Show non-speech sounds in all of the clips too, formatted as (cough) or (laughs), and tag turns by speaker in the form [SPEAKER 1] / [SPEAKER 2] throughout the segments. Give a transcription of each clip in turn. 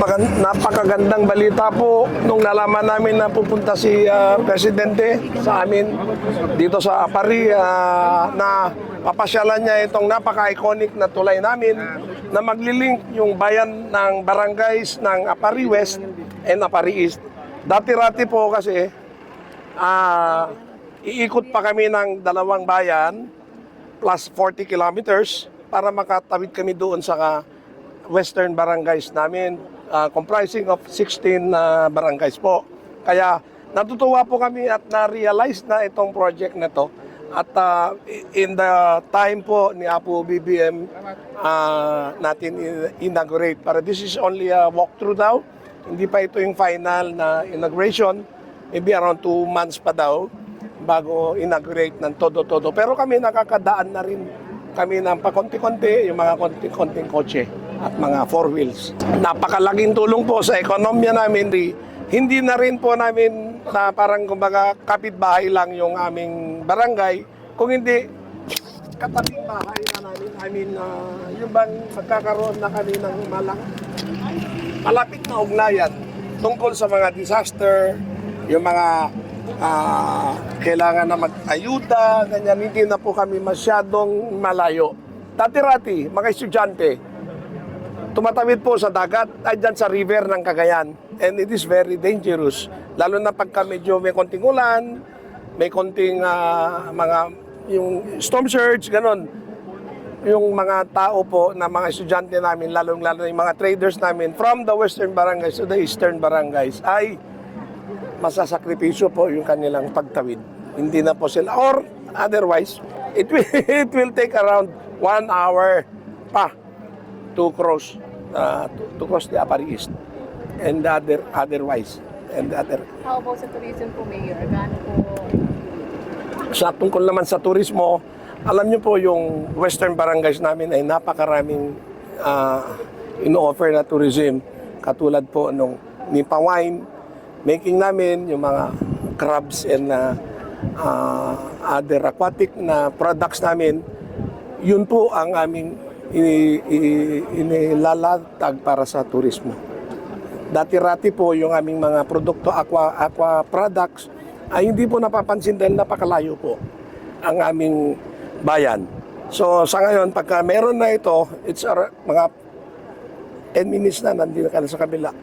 [SPEAKER 1] Napakagandang balita po nung nalaman namin na pupunta si ah, Presidente sa amin dito sa Apari ah, na papasyalan niya itong napaka-iconic na tulay namin na maglilink yung bayan ng barangays ng Apari West and Apari East. Dati-rati po kasi ah, iikot pa kami ng dalawang bayan plus 40 kilometers para makatawid kami doon sa western barangays namin uh, comprising of 16 na barangays po. Kaya natutuwa po kami at na-realize na itong project na to. At uh, in the time po ni Apo BBM uh, natin in- inaugurate. Para this is only a walkthrough daw. Hindi pa ito yung final na inauguration. Maybe around two months pa daw bago inaugurate ng todo-todo. Pero kami nakakadaan na rin kami ng pakonti-konti, yung mga konti-konting kotse at mga four wheels. Napakalaking tulong po sa ekonomiya namin. Di, hindi na rin po namin na parang kumbaga kapitbahay lang yung aming barangay. Kung hindi, katabing bahay na namin. I mean, ah, yung bang magkakaroon na kami ng malang malapit na ugnayan tungkol sa mga disaster, yung mga ah, kailangan na mag-ayuda, ganyan, hindi na po kami masyadong malayo. Dati-rati, mga estudyante, tumatawid po sa dagat, ay dyan sa river ng Cagayan. And it is very dangerous. Lalo na pagka medyo may konting ulan, may konting ah, mga, yung storm surge, ganon yung mga tao po na mga estudyante namin, lalong-lalo yung mga traders namin from the western barangays to the eastern barangays ay masasakripisyo po yung kanilang pagtawid. Hindi na po sila. Or otherwise, it will, (laughs) it will take around one hour pa to cross uh, to, to cross the Apari East and the other otherwise and the other
[SPEAKER 2] How about sa tourism po, Mayor? Gaano po?
[SPEAKER 1] sa tungkol naman sa turismo, alam niyo po yung western barangays namin ay napakaraming uh, ino-offer na tourism. Katulad po nung Nipa Wine, making namin yung mga crabs and uh, uh, other aquatic na products namin. Yun po ang aming inilalatag para sa turismo. Dati-rati po yung aming mga produkto aqua aqua products ay hindi po napapansin dahil napakalayo po ang aming bayan. So sa ngayon pagka meron na ito, it's ar- mga 10 minutes na nandito ka sa kabila.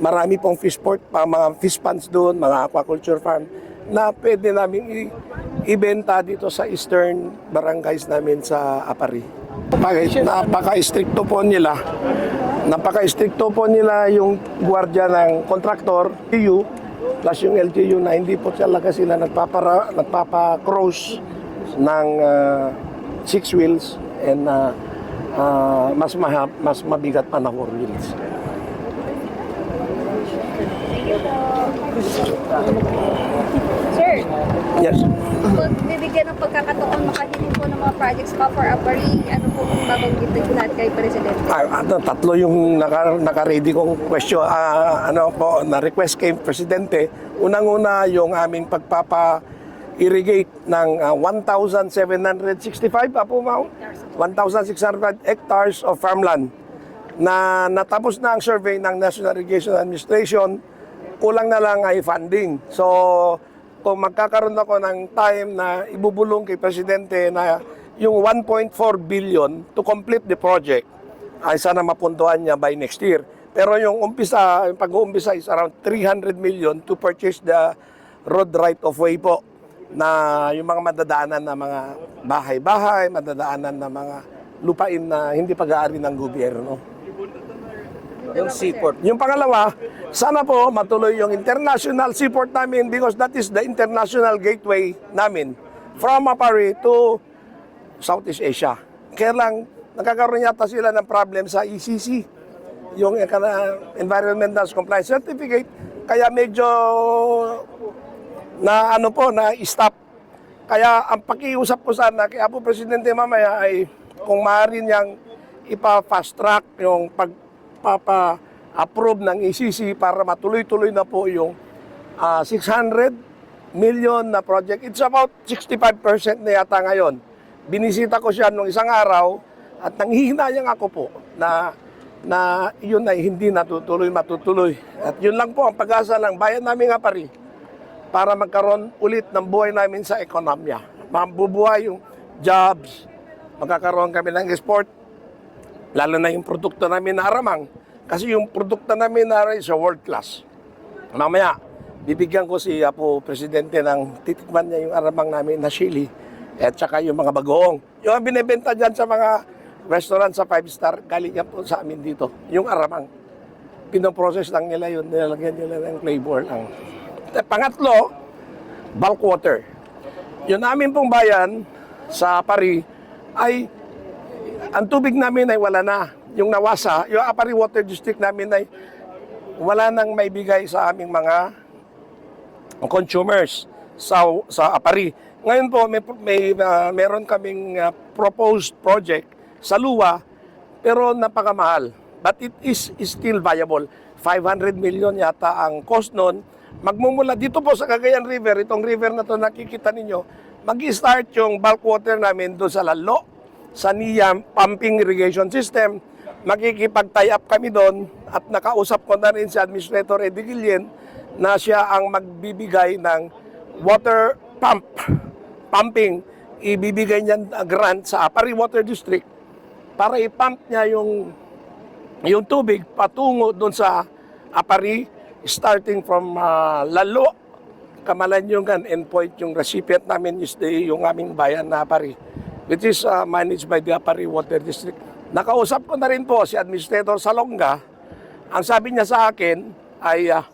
[SPEAKER 1] Marami pong fish port, mga fish ponds doon, mga aquaculture farm na pwede namin ibenta dito sa eastern barangays namin sa Apari. Napaka- Napaka-stricto po nila. Napaka-stricto po nila yung gwardiya ng kontraktor, LGU, plus yung LGU na hindi po talaga sila nagpapara, nagpapa-cross ng ah, six wheels and ah, ah, mas mahab, mas mabigat pa na four wheels.
[SPEAKER 2] Sir,
[SPEAKER 1] Yes.
[SPEAKER 2] pag bibigyan ng pagkakataon makahiling po ng mga projects pa for Apari, ano po kung babanggitin ko lahat kay Presidente?
[SPEAKER 1] Ah, ano, tatlo yung naka, naka-ready kong question, ah, ano po, na request kay Presidente. Unang-una yung aming pagpapa irrigate ng ah, 1,765 pa po mao 1,600 hectares of farmland na natapos na ang survey ng National Irrigation Administration kulang na lang ay funding so kung magkakaroon ako ng time na ibubulong kay Presidente na yung 1.4 billion to complete the project ay sana mapuntuhan niya by next year. Pero yung umpisa, yung pag-uumpisa is around 300 million to purchase the road right of way po na yung mga madadaanan na mga bahay-bahay, madadaanan na mga lupain na hindi pag-aari ng gobyerno.
[SPEAKER 3] Yung seaport.
[SPEAKER 1] Yung pangalawa, sana po matuloy yung international seaport namin because that is the international gateway namin from Apari to Southeast Asia. Kaya lang, nagkakaroon yata sila ng problem sa ECC, yung Environmental Compliance Certificate. Kaya medyo na ano po, na stop. Kaya ang pakiusap ko sana kay Apo Presidente mamaya ay kung maaari niyang ipa-fast track yung pagpapa-approve ng ECC para matuloy-tuloy na po yung ah, 600 million na project. It's about 65% na yata ngayon. Binisita ko siya nung isang araw at nanghihinayang ako po na na yun ay hindi natutuloy matutuloy. At yun lang po ang pag-asa ng bayan namin nga pari para magkaroon ulit ng buhay namin sa ekonomiya. Mabubuhay yung jobs, magkakaroon kami ng export, lalo na yung produkto namin na aramang. Kasi yung produkto namin na aramang is world class. Mamaya, bibigyan ko si Apo Presidente ng titikman niya yung aramang namin na chili at saka yung mga bagoong. Yung binibenta dyan sa mga restaurant sa 5 star, galing yan po sa amin dito. Yung aramang. Pinoprocess lang nila yun, nilalagyan nila ng flavor lang. At Pangatlo, bulk water. Yung namin pong bayan sa Pari ay ang tubig namin ay wala na. Yung nawasa, yung Apari Water District namin ay wala nang may bigay sa aming mga consumers sa sa Apari. Ngayon po may may uh, meron kaming uh, proposed project sa Luwa pero napakamahal. But it is, is still viable. 500 million yata ang cost noon. Magmumula dito po sa Cagayan River, itong river na to nakikita ninyo, mag-start yung bulk water namin doon sa Lalo, sa NIAM Pumping Irrigation System. Makikipag-tie up kami doon at nakausap ko na rin si Administrator Eddie Guillen na siya ang magbibigay ng water pump, pumping. Ibibigay niya grant sa Apari Water District para i-pump niya yung yung tubig patungo doon sa Apari starting from ah, Lalo Kamalanyogan endpoint yung recipient namin is the, yung aming bayan na Apari which is ah, managed by the Apari Water District. Nakausap ko na rin po si Administrator Salonga. Ang sabi niya sa akin ay ah,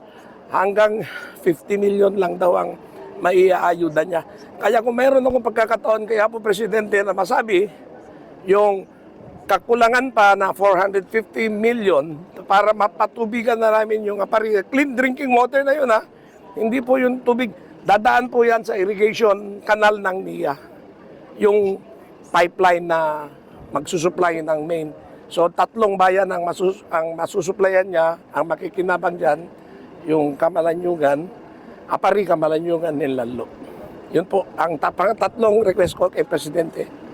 [SPEAKER 1] hanggang 50 million lang daw ang maiaayuda niya. Kaya kung mayroon akong pagkakataon kaya po Presidente na masabi yung kakulangan pa na 450 million para mapatubigan na namin yung apari. Clean drinking water na yun ha. Hindi po yung tubig. Dadaan po yan sa irrigation canal ng NIA. Yung pipeline na magsusupply ng main. So tatlong bayan ang, masus ang masusuplayan niya, ang makikinabang dyan, yung Kamalanyugan, Apari, Kamalanyugan, and Lalo. Yun po ang tatlong request ko kay Presidente.